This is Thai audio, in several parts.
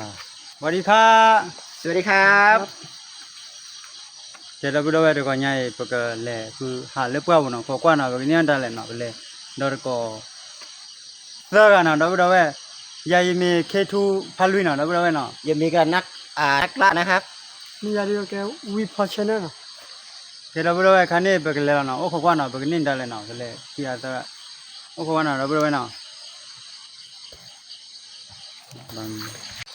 ลาสวัสดีครับสวัสดีครับเจ้าบุตรเวทก็ง่ายปกติเลยคือหาเล็บเปล่าเนาะก็กว่านาะก็เนี่ยได้เลยเนาะเลยดอร์ก็เลิกกันเนาะดอบุตรเวยายมีเคทูพัลุยเนาะดอบุตรเวเนาะยังมีกันนักอ่านักล่านะครับมีอะไรก็วิพากษ์ชนะนะเจ้าบุตรเวคันนี้ปกติแล้วเนาะโอ้ก็กว่าเนาะปกติเนี่ยได้เลยเนาะเลยที่อาตะโอ้ก็กว่าเนาะดอบุตรเวเนาะบังเจ้าเลยเนาะ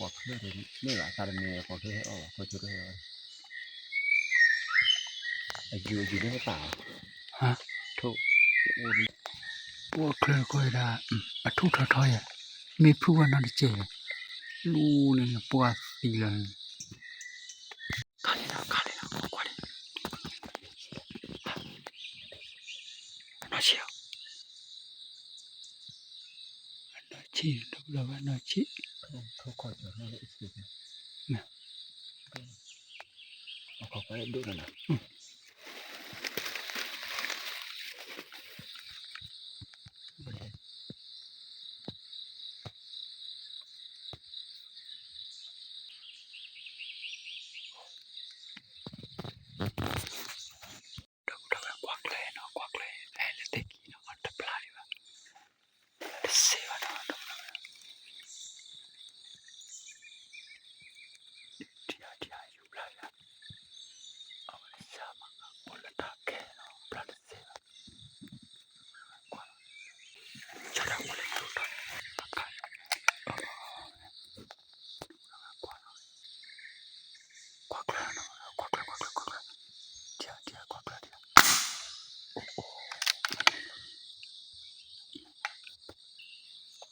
wakati mimi ให้ออกเข kwa hiyo au kwa hiyo ajiwe jiwe taa ฮะทุกพวกเคยก็ได้อะทุกทออยอะมีผู้ว่านั่นเจรู้เนี่ยปวดสีเลยกาเลยนะกันเลยนะกว่าเลยน่าเชื่อน่าเชื่อดูแล้วว่าน่าเชื่อ เขาคอยจอดไม่ได้อีกสินะเขาไปดูหน่อย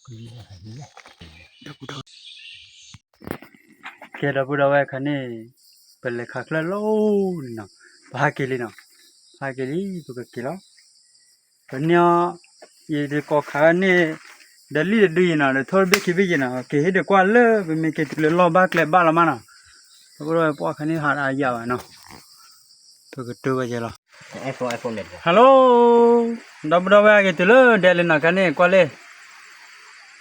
เคดาบุดาไว้คันนี้เป็นเลขาคักละโลนนาะพาเกลีเนาะพาเกลีตุกเกลีเป็นเนาะยีเด็กก็ขานี่เดลี่ดูยินะเลยทอร์เบคิบิยินะเคเด็กกว่าเล่เป็นมีเกติเลล้อบ้าเกลบ้าละมันนะบุดาไว้พวกคันนี้หาอายาวเนะตุกตัวเจละไอโฟนไอโฟนเด็ดฮัลโหลดับบุดาไว้เกติเลเดลินะคันนี่กว่าเลย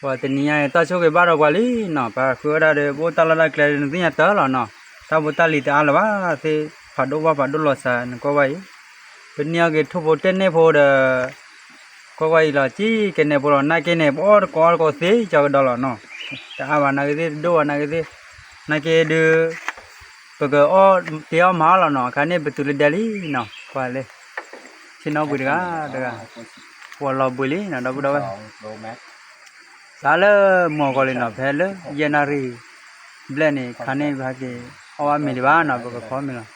ဟောတနီယာတချိုကေပါတော့ကွာလီနော်ပါခွေရတဲ့ဘောတလာလာကလရင်တင်ရတလာနော်သဘောတလီတအားလပါသေဖတ်တော့ပါဖတ်တော့လောဆန်ကောပါယပညာကေထုတ်ဖို့တက်နေဖို့တဲ့ကောပါယလာជីကနေဘောနာကနေဘောကောကောစေကြောက်တော့လောနော်တအားပါနာကေဒိုနာကေနာကေဒပကောတရားမလာနော်ခါနေဘသူလဒလီနော်ပါလေရှင်းတော့ဘူးတကတကဘောလောဘူးလီနော်တော့ဘူးတော့ Pro Max ဒါလမော်ကလေးနော်ဖဲလေယနာရီဘလက်နေခါနေဘာကေဟောမီလဘာနော်ဘကခေါ်မီလား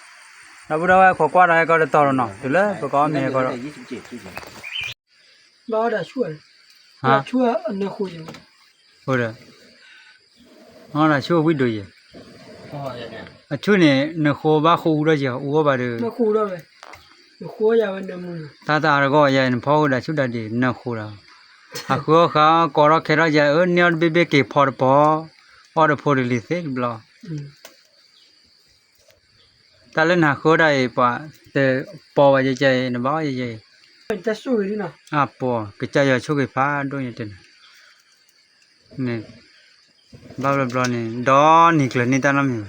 တော့ဘူးတော့ခေါ်ကွာရဲကတော့တော်နော်ဒီလေဘကောမီကတော့27ကြည့်ကြည့်ဘာဒါချွတ်ဟာချွတ်အနေခုရင်ဟုတ်တယ်ဟောလားချိုးဝိတူရေဟောရတယ်အချို့နေနခေါ်ပါခိုးတော့ကြာဦးဘာတယ်မခုတော့ပဲခိုးရမယ်နမူတာတာရကောရဲ့ဖောက်တာချွတ်တတ်တယ်နခိုး aku ka kora khera ja o nyar bibe ke phor po or phor li se blo tale na ko dai pa te po wa je je na ba je je เป็นจะสู้นี่นะอะปอกรใจอยากชุกไฟ้าด้วยเนี่ยเนี่ยบลาบลาเนี่ยดอนี่กลนี่ตาน้ำอยู่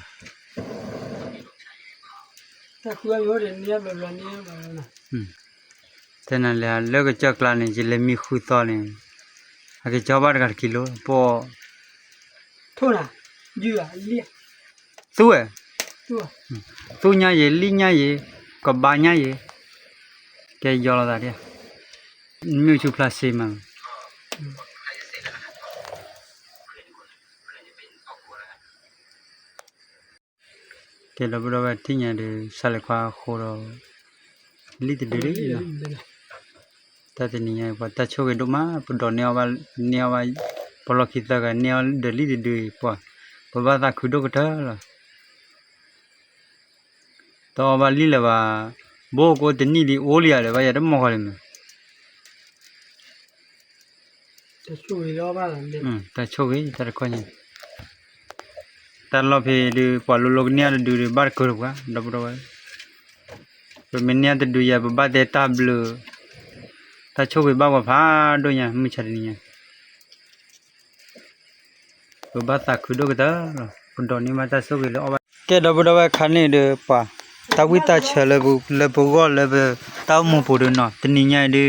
ถ้าคืยอยู่เรียนเนี่ยบลาบลานี่ยลาบลาอืม တနလေလောကကြက်ကလာနေကြလေမီခူတော်နေအကေကြောပါတကကီလိုပေါ်ထိုးလားယူရလီသူ့ရဲ့သူ့သူညာရေလိညာရေကဘာညာရေကဲကြောလာတာတဲ့မြူချူပလတ်စီမန်ကဲတော့ဘရောတင်းညာတွေဆက်လက်ခွာခိုးတော့လိတတွေလေ tata ni ya po ta choge do ma po do ne wa ne wa po lo kita ga ne wa de li de de po po ba ta khu do ka tha la to ba li la ba bo ko de ni li o li ya le ba ya de mo ka le me ta choge lo ba la le ta choge ta ko ni ta lo phe de po lo lo ne de de bar ko ga do do ba Pemenia teduya bebat etablu. ယာဒူဒီဘာကောကွာဒဘတော့ပမနီယာဒူရဘဘတဲ့တဘလตะချုပ်ပဲဘာဘာတို့ညာမိချရနီညာဘဘတာခုဒကတာပွန်တော်နီမတာဆုကလေအဘကဲဒဘတော့ခါနေဒပါတဝိတချလဘူလဘူကလဘတောင်းမပူဒနော်တနီညာဒီ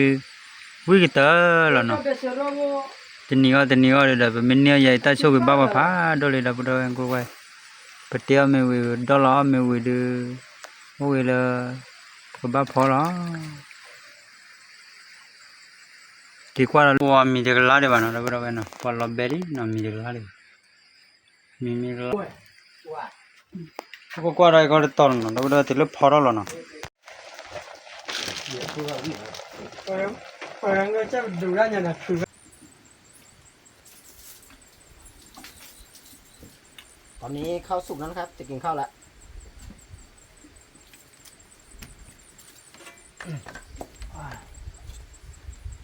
ဝိကတာလနော် ကဲဆရောဘော တနီရောတနီရော Kikwala mideglare bana labura bana palla beri na mideglare. Mimigla. Kikwala ikore torno labura tilo phorolo na. Orang orang cak duranya nak suruh. T อนนี้ข้าวสุกแล้วนะครับ จะกินข้าวละ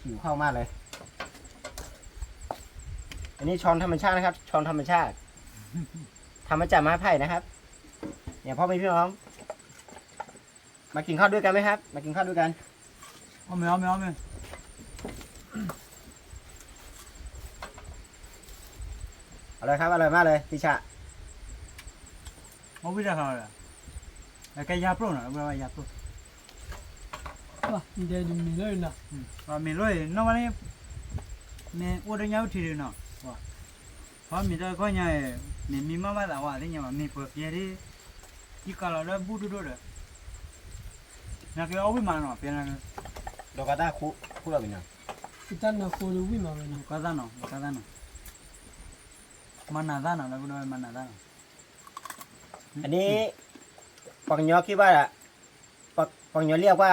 หิวข้าวมากเลย อันนี้ช้อนธรรมชาตินะครับ ช้อนธรรมชาติทำมาจากไม้ไผ่นะครับ เนี่ยพ่อแม่พี่น้อง มากินข้าวด้วยกันไหมครับ มากินข้าวด้วยกันเอาไหมเอาไหมเอาไหมอร่อยครับอร่อยมากเลยพี่ชะเอาไปได้เหรอไก่ยาปรุงเหรอไม่ว่ายาปรุง Wah, dia di Milo na. Wah, Milo na wani me udah nyau tiri na. Wah. Wah, mita kau nyai me mi mama dah wah, dia nyai me perpiari. Di kalau dah budu dora. Nak kau awi mana? Pernah. Dok kata aku, aku lagi nyai. Kita nak kau awi mana? Kata no, kata no. Mana dana, lagu dora mana dana. อันนี้ปังยอคิดว่าปังยอเรียกว่า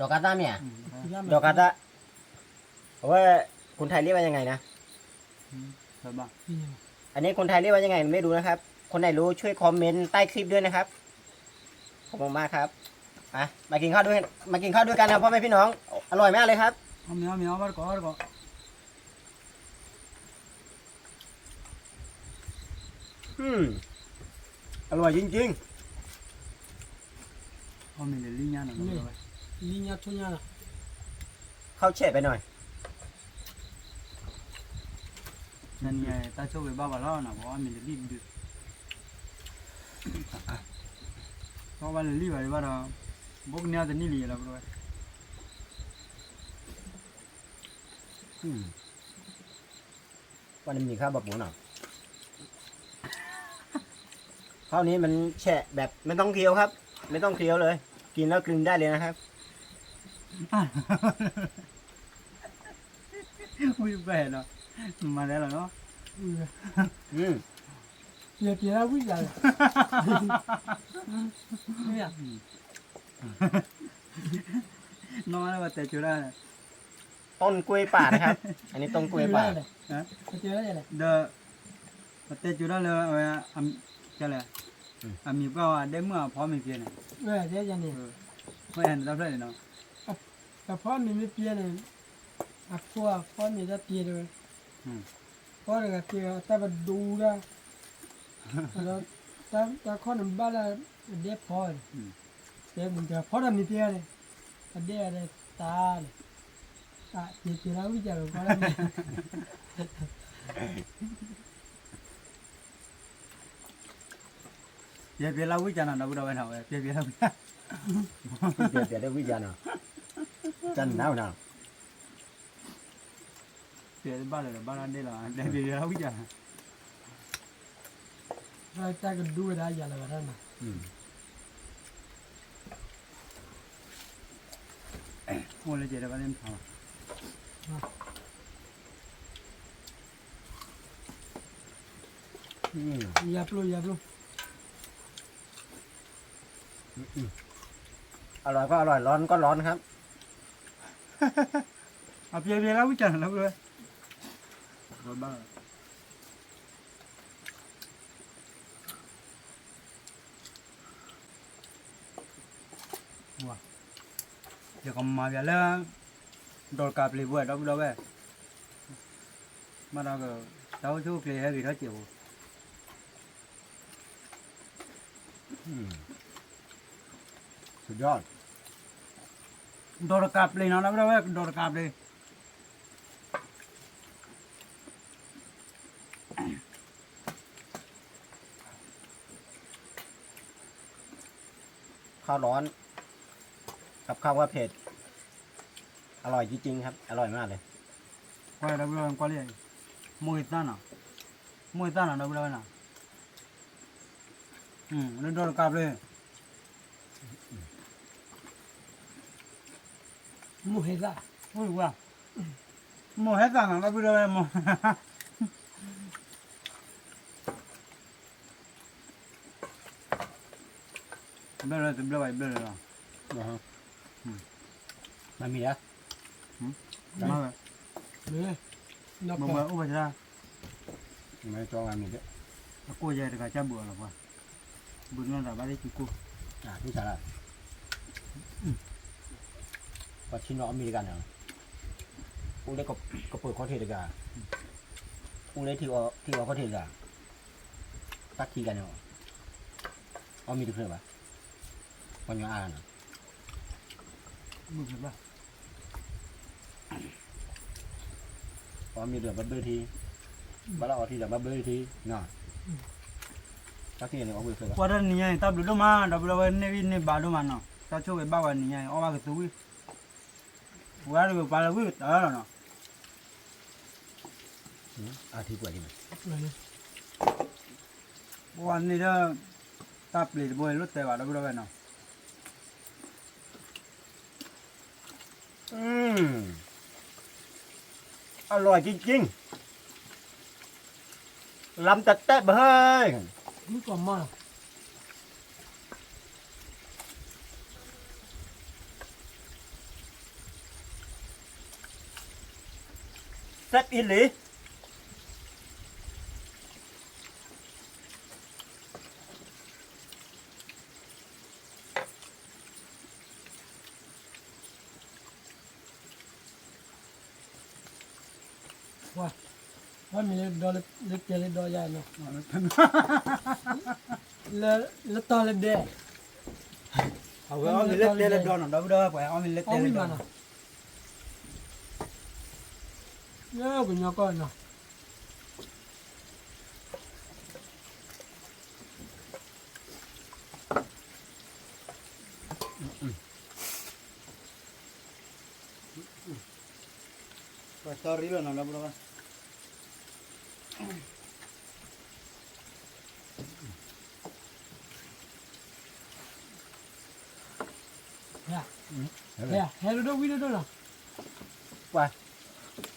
ดอกกาต้าเนี่ย ดอกกาต้าว่าคนไทยเรียกว่ายังไงนะอันนี้คนไทยเรียกว่ายังไงไม่รู้นะครับ คนไหนรู้ช่วยคอมเมนต์ใต้คลิปด้วยนะครับขอบคุณมากครับอะมากินข้าวด้วยมากินข้าวด้วยกันนะพ่อแม่พี่น้อง อร่อยมากเลยครับเอมียวเมียวมาก่อนมาก่อนอืมอร่อยจริงๆเอาเมียวเลี้ยงนะ ลิญาทุญาเข้าเฉะไปหน่อย นั่นไงตาโชว์ไปบ้าบาล่อนะเพราะว่ามันจะรีบดึกเพราะว่ารีบไปว่าเราบุกเนี้ยจะนี่หลีแล้วด้วยวันนี้มีข้าวแบบหมูหน่อข้าวนี้มันแฉะแบบไม่ต้องเคี้ยวครับ ไม่ต้องเคี้ยวเลย กินแล้วกลืนได้เลยนะครับ อุ้ยแปลเนาะมาแล้วเหรอเนาะอืมเปียเปียแล้ววิ่งใหญ่เนี่ยนอนแล้วว่าแต่จุฬาต้นกล้วยป่านะครับ อันนี้ต้นกล้วยป่าจุฬาเลยเดอะแต่จุฬาเลยเอาอันจะเลยอันมีก็ได้เมื่อพร้อมไม่เพียงเนี่ยเออเดี๋ยวยันนี่ไม่เห็นรับเลยเนาะ กับพ่อมีไม่เปลี่ยนเลยอักพัวพ่อมีจะตีเลยพ่อเลยก็ตีแต่มาดูนะแล้วแต่แต่คนบ้านละเด็กพ่อเด็กมันจะพ่อทำนี่เตี้ยเลยเด็กอะไรตาเลยตาตีตีแล้ววิจารณ์พ่อแล้วเดี๋ยวเวลาวิจารณ์นะบุตรวันเอาเดี๋ยวเวลาเดี๋ยวเวลาวิจารณ์ จันหนาวหนาวเดี๋ยวบ้านเลยบ้านนั้นได้ละได้เดี๋ยวพี่จ๋าเราแต่กันดูได้ยังไงางนะโอ้เลยเจอได้บ้านเล่นพอ Yaplo, yaplo. อร่อยก็อร่อยร้อนก็ร้อนครับ apie vėliau ten labai. Labai. เดี๋ยวก็มาเวลาดนกาเปลี่ยนดอกด้วยมาเราก็เต้าชู้เปลี่ยนให้กี่ร้อยจียวสุดยอด đồ cạp lì nó đâu đâu vậy đồ cạp lì ข้าวร้อน กับข้าวว่าเผ็ด อร่อยจริงๆครับ อร่อยมากเลย quay đâu đâu quay liền mùi tan à mùi tan à đâu đâu nào ừ nó đồ cạp lì หมูเห็ดละ ôi quá mùi hết tan à đâu đâu vậy mùi bây giờ bây giờ bây giờ นะฮะมันมีแล้ว mà เลย মহেজা উৰুৱা মহেজা নালা বুঢ়া বেড়ে বেড়ে ভাই বেড়ে না মামিরা মামা মামা ও বাজা mày cho làm gì đấy. Cô về được cả cha bữa là qua bữa nó là ba đấy chú cô à chú trả lại าระพอชิ้นน้องอเมริกันเหรออุ้งเล็กก็ก็เปิดข้อเทศเลยกันอุ้งเล็กที่ว่าที่ว่าข้อเทศกันตักทีกันเหรอเอามีทุกเรื่องปะวันยังอ่านเหรอ bữa rồi ba พอมีเดือดบับเบิ้ลทีบัลล์ออกทีเดือดบับเบิ้ลทีน่ะตักที่เนี่ยเอาไปเสร็จแล้ว qua đây nhỉ tao được đâu mà đâu đâu này đi này ba đâu mà nó tao cho cái bao cái nhỉ ở ba cái túi qua được ba là vui đó là nó อืมอาทิตย์กว่าดีไหมเลยวั นนี้เด้อตับเลยบ่อยรถแต่ว่า đâu đâu vậy nó อืมอร่อยจริงๆลำตัดแตะเบ้ยนี่ก่อนมา ซ่บอีหลี ว่ามีดอลเล็กเจริญดอใหญ่เนาะแล้วแล้วตอนเล็กเด็ก เอาเอามีเล็กเล็กดอนđâu đâu phảiเอามีเล็ก เอา เล็ มี กด มั อน น อ่ะเนี่ยกูยอก่อนเนาะ ไปตอรี่แล้ No, pues no, no. Pues está horrible, no la probas. Ya. Ya, ya lo no, no, no. ¿Cuál?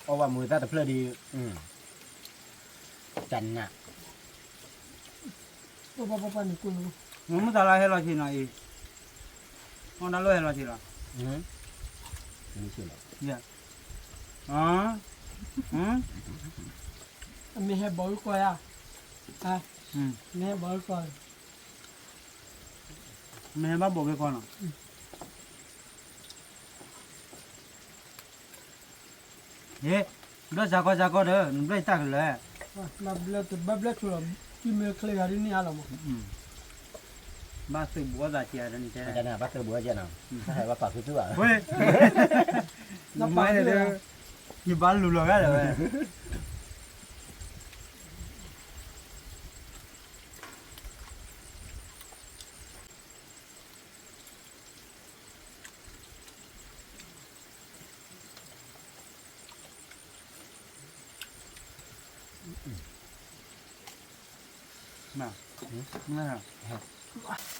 เฮโรโดวิโดโดเนาะเพราะว่ามือตาตะเพลอดี อืมจันน่ะปุ๊บปุ๊บปุ๊บนี่กูรู้ nó mới tao hết rồi thì này nó đã lôi hết rồi thì là อืมอันนี้ชื่ออะไร à ừ มีให้บอลก่อนอะอะ ừ มีให้บอลก่อน mẹ bắt bộ cái con à ê đó sao có sao có đó nó lấy tắc rồi มาเบลต์บับเบลต์ชัวร์ที่มีเคลียร์นี่อะไรมั้ง ừ ba sự búa ra chia ra như มัน thế จะน่าบัตเตอร์บัวเจ้าเนาะถ้าใครว่าปากคือตัว ôi nó máy này đó như bán lù lù cái rồi น่ะนี่ฮะไอ้ตัวไอ้ขาเนี่ยดับ ye lo zako zako de nble tak le na ble te bable tu la ki me kle gari ni ala mo ba se bo da ti ara ni te ja na ba se bo ja na ha ba pa su tu ba we na pa de ni ba lu lo ga de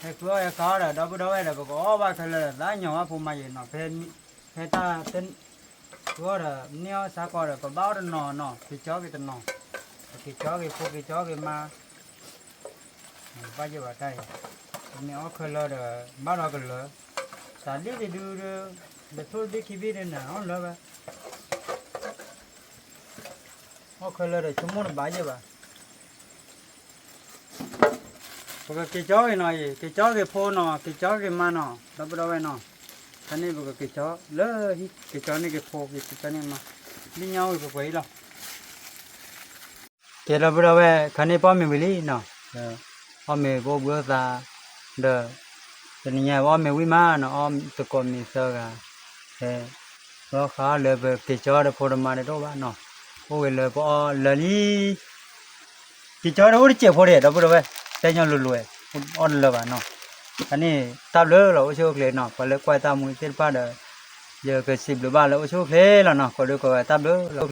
thế cứ ai có là đâu đâu ai là có ba thằng là đã nhỏ phụ mày nó phen phen ta tên cứ là nếu sao có là có bao đơn nọ nọ thì chó cái tên nọ cái chó cái phụ cái chó cái ma. Bao giờ vào đây nếu khơi lơ là bao đó cái lơ. Ta đi thì đưa để thôi đi khi biết đến nào lơ ba khơi lơ là chúng muốn bao giờ vậy bộ cái chó cái này cái chó cái phô nọ cái chó cái ma nọ. Đó bữa đó vậy nọ thằng này bộ cái chó lỡ cái chó này cái phô cái cái này mà đi nhau cái quấy đâu. Thế đó bữa đó vậy thằng này bao nhiêu lý nọ. Bao nhiêu bao bữa ra đờ. Thằng này bao nhiêu quý ma nọ om tụi con mình sợ cả. Thế nó khá lỡ bộ cái chó đó phô nó ma này đâu bạn nọ. Ôi lỡ bao lỡ lý. Cái chó đó ôi chịu phô đấy đó bữa đó vậy ke cho de ho che pho de da bu da we te nya lu lu e on le ba no อันนี้ตาเลือเราโชคเลยเนาะก็เลยกวายตามมือเส้นผ้าเด้อเยอะเกิดสิบหรือบ้านแล้วโชคเลยแล้วเนาะก็เลยกวายตับเลย